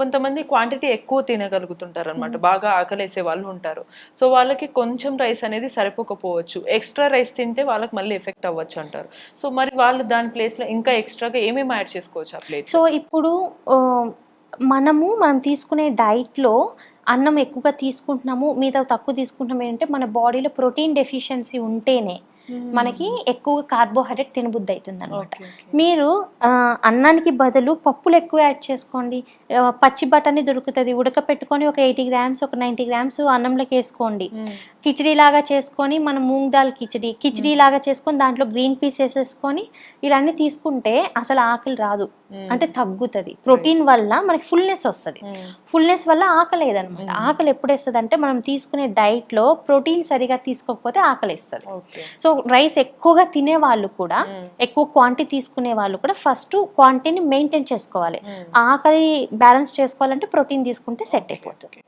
కొంతమంది క్వాంటిటీ ఎక్కువ తినగలుగుతుంటారు అనమాట బాగా ఆకలేసే వాళ్ళు ఉంటారు. సో వాళ్ళకి కొంచెం రైస్ అనేది సరిపోకపోవచ్చు. ఎక్స్ట్రా రైస్ తింటే వాళ్ళకి మళ్ళీ ఎఫెక్ట్ అవ్వచ్చు అంటారు. సో మరి వాళ్ళు దాని ప్లేస్లో ఇంకా ఎక్స్ట్రాగా ఏమేమి యాడ్ చేసుకోవచ్చు ఆ ప్లేట్ సో ఇప్పుడు మనము మనం తీసుకునే డైట్లో అన్నం ఎక్కువగా తీసుకుంటున్నాము మిగతా తక్కువ తీసుకుంటున్నాము ఏంటంటే మన బాడీలో ప్రోటీన్ డెఫిషియన్సీ ఉంటేనే మనకి ఎక్కువ కార్బోహైడ్రేట్ తినబుద్ధి అవుతుంది అనమాట మీరు అన్నానికి బదులు పప్పులు ఎక్కువ యాడ్ చేసుకోండి. పచ్చి బఠానీ దొరుకుతుంది ఉడకపెట్టుకొని ఒక ఎయిటీ గ్రామ్స్ ఒక నైంటీ గ్రామ్స్ అన్నంలోకి వేసుకోండి. కిచడీ లాగా చేసుకొని మనం మూంగ్ దాల్ కిచడీ కిచడీ లాగా చేసుకొని దాంట్లో గ్రీన్ పీస్ వేసేసుకొని ఇలాన్ని తీసుకుంటే అసలు ఆకలి రాదు. అంటే తగ్గుతుంది. ప్రోటీన్ వల్ల మనకి ఫుల్నెస్ వస్తుంది. ఫుల్నెస్ వల్ల ఆకలి లేదనమాట ఆకలి ఎప్పుడు వేస్తుంది అంటే మనం తీసుకునే డైట్లో ప్రోటీన్ సరిగా తీసుకోకపోతే ఆకలి వేస్తుంది సో రైస్ ఎక్కువగా తినే వాళ్ళు కూడా ఎక్కువ క్వాంటిటీ తీసుకునే వాళ్ళు కూడా ఫస్ట్ క్వాంటిటీని మెయింటైన్ చేసుకోవాలి. ఆకలి బ్యాలెన్స్ చేసుకోవాలంటే ప్రోటీన్ తీసుకుంటే సెట్ అయిపోతుంది.